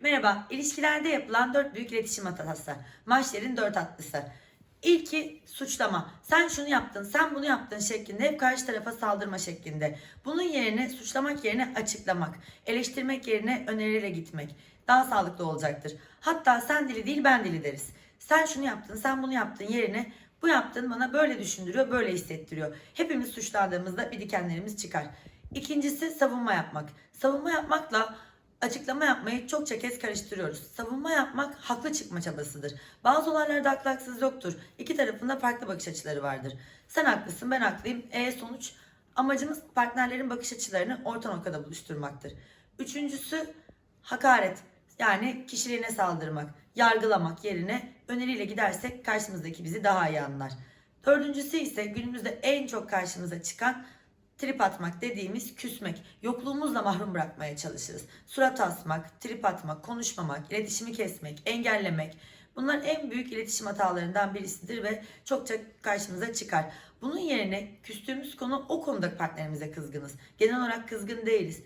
Merhaba, ilişkilerde yapılan dört büyük iletişim hatası. Maçların dört atlısı. İlki suçlama. Sen şunu yaptın, sen bunu yaptın şeklinde hep karşı tarafa saldırma şeklinde. Bunun yerine suçlamak yerine açıklamak, eleştirmek yerine öneriyle gitmek daha sağlıklı olacaktır. Hatta sen dili değil ben dili deriz. Sen şunu yaptın, sen bunu yaptın yerine bu yaptığın bana böyle düşündürüyor, böyle hissettiriyor. Hepimiz suçlandığımızda bir dikenlerimiz çıkar. İkincisi savunma yapmak. Savunma yapmakla açıklama yapmayı çokça kez karıştırıyoruz. Savunma yapmak haklı çıkma çabasıdır. Bazı olaylarda haklı haksız yoktur. İki tarafında farklı bakış açıları vardır. Sen haklısın ben haklıyım. E sonuç amacımız partnerlerin bakış açılarını orta noktada buluşturmaktır. Üçüncüsü hakaret. Yani kişiliğine saldırmak, yargılamak yerine öneriyle gidersek karşımızdaki bizi daha iyi anlar. Dördüncüsü ise günümüzde en çok karşımıza çıkan trip atmak dediğimiz küsmek, yokluğumuzla mahrum bırakmaya çalışırız. Surat asmak, trip atmak, konuşmamak, iletişimi kesmek, engellemek. Bunlar en büyük iletişim hatalarından birisidir ve çokça karşımıza çıkar. Bunun yerine küstüğümüz konu o konuda partnerimize kızgınız. Genel olarak kızgın değiliz.